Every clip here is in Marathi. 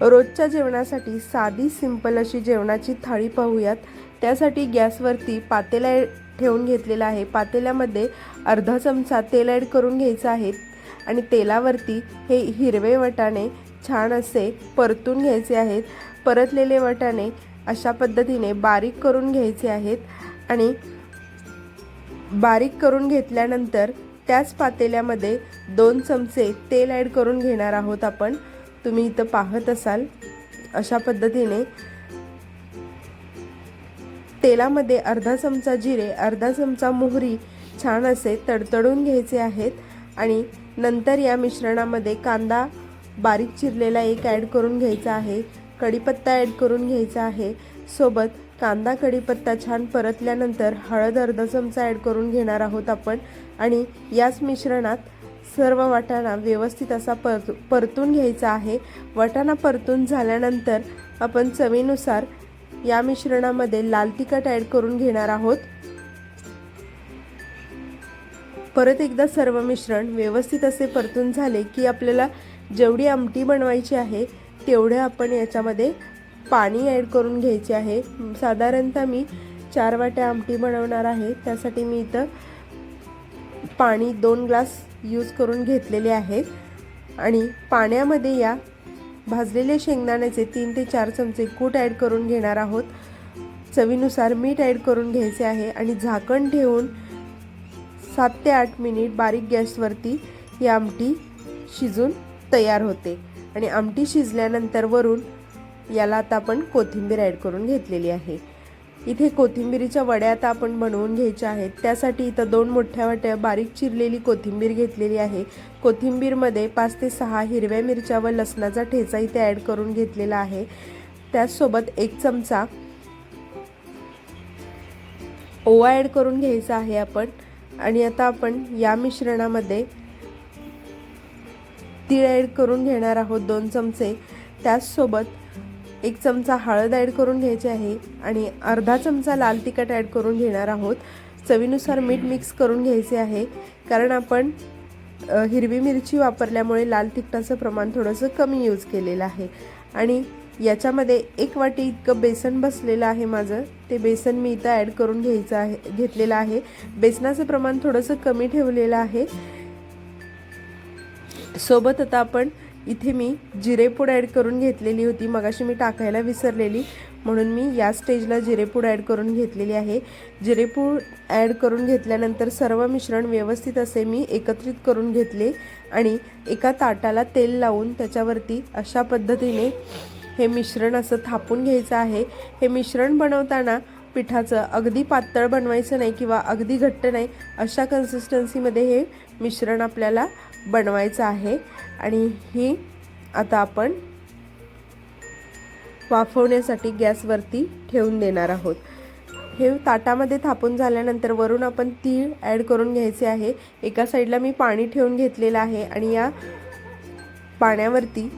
रोजच्या जेवणासाठी साधी सिंपल अशी जेवणाची थाळी पाहूयात. त्यासाठी गॅसवरती पातेला ठेवून घेतलेला आहे. पातेल्यामध्ये अर्धा चमचा तेल ॲड करून घ्यायचं आहे आणि तेलावरती हे हिरवे वटाणे छान असे परतून घ्यायचे आहेत. परतलेले वटाणे अशा पद्धतीने बारीक करून घ्यायचे आहेत आणि बारीक करून घेतल्यानंतर त्याच पातेल्यामध्ये दोन चमचे तेल ॲड करून घेणार आहोत आपण. तुम्ही इथं पाहत असाल अशा पद्धतीने तेलामध्ये अर्धा चमचा जिरे अर्धा चमचा मोहरी छान असे तडतडून घ्यायचे आहेत आणि नंतर या मिश्रणामध्ये कांदा बारीक चिरलेला एक ॲड करून घ्यायचा आहे कढीपत्ता ॲड करून घ्यायचा आहे. सोबत कांदा कढीपत्ता छान परतल्यानंतर हळद अर्धा चमचा ॲड करून घेणार आहोत आपण आणि याच मिश्रणात सर्व वाटाणा व्यवस्थित असा परत परतून घ्यायचा आहे. वाटाणा परतून झाल्यानंतर आपण चवीनुसार या मिश्रणामध्ये लाल तिखट ॲड करून घेणार आहोत. परत एकदा सर्व मिश्रण व्यवस्थित असे परतून झाले की आपल्याला जेवढी आमटी बनवायची आहे तेवढे आपण याच्यामध्ये पाणी ॲड करून घ्यायचे आहे. साधारणतः मी चार वाट्या आमटी बनवणार आहे. त्यासाठी मी इथं पाणी दोन ग्लास यूज करून घेतलेले आहेत. आणि पाण्यामध्ये या भाजलेले शेंगदाण्याचे तीन ते चार चमचे कूट ॲड करून घेणार आहोत. चवीनुसार मीठ ॲड करून घ्यायचे आहे आणि झाकण ठेवून सात ते आठ मिनिट बारीक गॅसवरती ही आमटी शिजून तयार होते. आणि आमटी शिजल्यानंतर वरून याला आता आपण कोथिंबीर ॲड करून घेतलेली आहे. इथे कोथिंबीरीच्या वड्या आता आपण बनवून घ्यायच्या आहेत. त्यासाठी इथं दोन मोठ्या वाट्या बारीक चिरलेली कोथिंबीर घेतलेली आहे. कोथिंबीरमध्ये पाच ते सहा हिरव्या मिरच्या व लसणाचा ठेचा इथे ॲड करून घेतलेला आहे. त्याचसोबत एक चमचा ओवा ॲड करून घ्यायचा आहे आपण. आणि आता आपण या मिश्रणामध्ये तीळ ॲड करून घेणार आहोत दोन चमचे. त्याचसोबत एक चमचा हळद ॲड करून घ्यायची आहे आणि अर्धा चमचा लाल तिखट ॲड करून घेणार आहोत. चवीनुसार मीठ मिक्स करून घ्यायचे आहे. कारण आपण हिरवी मिरची वापरल्यामुळे लाल तिखटाचं प्रमाण थोडंसं कमी यूज केलेलं आहे. आणि याच्यामध्ये एक वाटी इतकं बेसन बसलेलं आहे माझं. ते बेसन मी इथं ॲड करून घ्यायचं आहे घेतलेलं आहे. बेसनाचं प्रमाण थोडंसं कमी ठेवलेलं आहे. सोबत आता आपण इथे मी जिरेपूड ॲड करून घेतलेली होती. मगाशी मी टाकायला विसरलेली. म्हणून मी या स्टेजला जिरेपूड ॲड करून घेतलेली आहे. जिरेपूड ॲड करून घेतल्यानंतर सर्व मिश्रण व्यवस्थित असे मी एकत्रित करून घेतले आणि एका ताटाला तेल लावून त्याच्यावरती अशा पद्धतीने हे मिश्रण असं थापून घ्यायचं आहे. हे मिश्रण बनवताना पिठाचं अगदी पातळ बनवायचं नाही किंवा अगदी घट्ट नाही अशा कन्सिस्टन्सीमध्ये हे मिश्रण आपल्याला बनवायचं आहे. आणि ही आता आपण वाफवण्यासाठी गॅसवरती ठेवून देणार आहोत. हे ताटामध्ये थापून झाल्यानंतर वरून आपण तीळ ॲड करून घ्यायचे आहे. एका साईडला मी पाणी ठेवून घेतलेलं आहे आणि या पाण्यावरती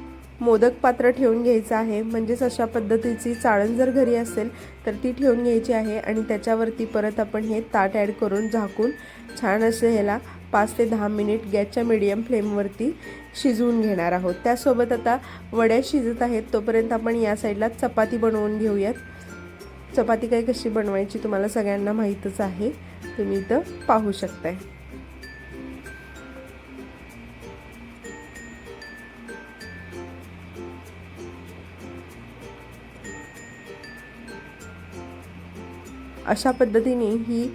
मोदक पात्र ठेवून घ्यायचं आहे. म्हणजेच अशा पद्धतीची चाळण जर घरी असेल तर ती ठेवून घ्यायची आहे आणि त्याच्यावरती परत आपण हे ताट ॲड करून झाकून छान असे ह्याला पाच ते दहा मिनिट गॅसच्या मिडियम फ्लेमवरती शिजवून घेणार आहोत. त्यासोबत आता वड्या शिजत आहेत तोपर्यंत आपण या साईडला चपाती बनवून घेऊयात. चपाती काय कशी बनवायची तुम्हाला सगळ्यांना माहीतच आहे. तुम्ही इथं पाहू शकताय. अशा पद्धतीने ही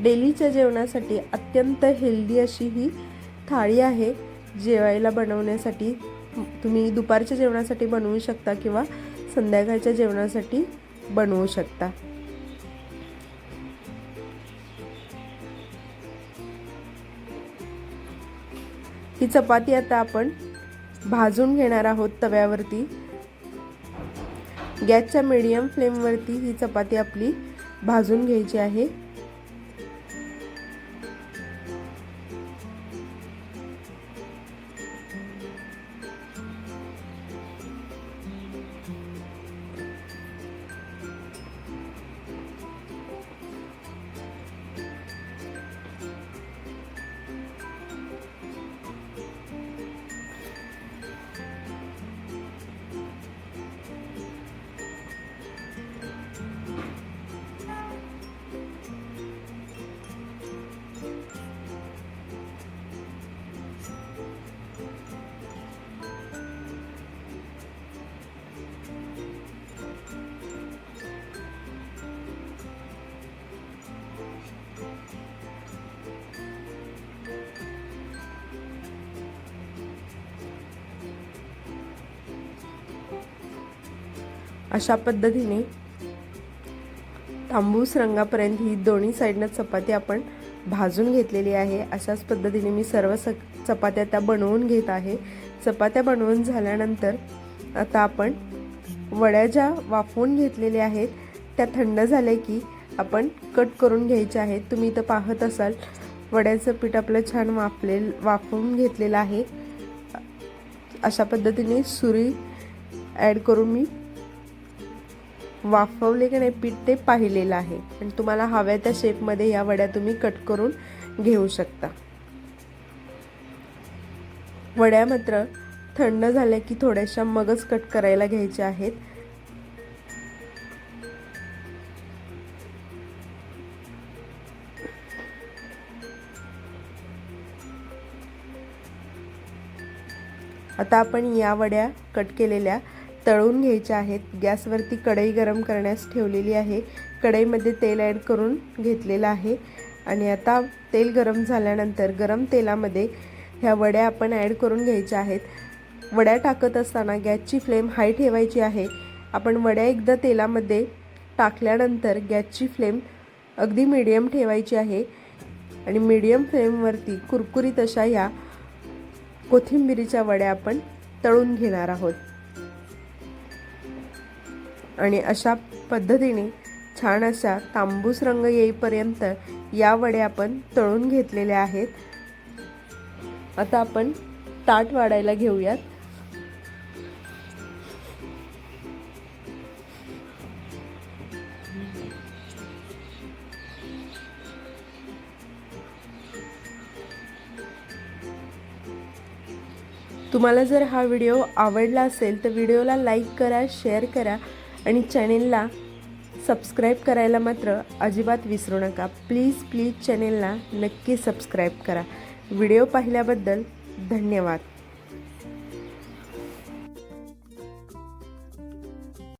डेलीच्या जेवणासाठी अत्यंत हेल्दी अशी ही थाळी आहे. जेवायला बनवण्यासाठी तुम्ही दुपारच्या जेवणासाठी बनवू शकता किंवा संध्याकाळच्या जेवणासाठी बनवू शकता. ही चपाती आता आपण भाजून घेणार आहोत तव्यावरती. गॅसच्या मीडियम फ्लेमवरती ही चपाती आपली भाजून घ्यायची आहे. अशा पद्धतीने तांबूस रंगापर्यंत ही दोन्ही साईडनं चपाती आपण भाजून घेतलेली आहे. अशाच पद्धतीने मी सर्व स चपात्या त्या बनवून घेत आहे. चपात्या बनवून झाल्यानंतर आता आपण वड्या ज्या वाफवून घेतलेल्या आहेत त्या थंड झाल्या की आपण कट करून घ्यायच्या आहेत. तुम्ही इथं पाहत असाल वड्याचं पीठ आपलं छान वाफले वाफवून घेतलेलं आहे. अशा पद्धतीने सुरी ॲड करून मी वाफवले की नाही पीठ ते पाहिलेलं आहे. पण तुम्हाला हव्या त्या शेपमध्ये या वड्या तुम्ही कट करून घेऊ शकता. वड्या मात्र थंड झाल्या की थोड्याशा मगच कट करायला घ्यायच्या आहेत. आता आपण या वड्या कट केलेल्या तळून घ्यायच्या आहेत. गॅसवरती कढई गरम करण्यास ठेवलेली आहे. कढईमध्ये तेल ॲड करून घेतलेलं आहे. आणि आता तेल गरम झाल्यानंतर गरम तेलामध्ये ह्या वड्या आपण ॲड करून घ्यायच्या आहेत. वड्या टाकत असताना गॅसची फ्लेम हाय ठेवायची आहे. आपण वड्या एकदा तेलामध्ये टाकल्यानंतर गॅसची फ्लेम अगदी मिडियम ठेवायची आहे. आणि मिडियम फ्लेमवरती कुरकुरीत अशा ह्या कोथिंबिरीच्या वड्या आपण तळून घेणार आहोत. आणि अशा पद्धतीने छान अशा तांबूस रंग येईपर्यंत या वड्या आपण तळून घेतलेल्या आहेत. आता आपण ताट वाढायला घेऊयात. तुम्हाला जर हा व्हिडिओ आवडला असेल तर व्हिडिओला लाईक करा शेअर करा आणि चॅनेलला सबस्क्राईब करायला मात्र अजिबात विसरू नका. प्लीज प्लीज चॅनेलला नक्की सबस्क्राईब करा. व्हिडिओ पाहिल्याबद्दल धन्यवाद.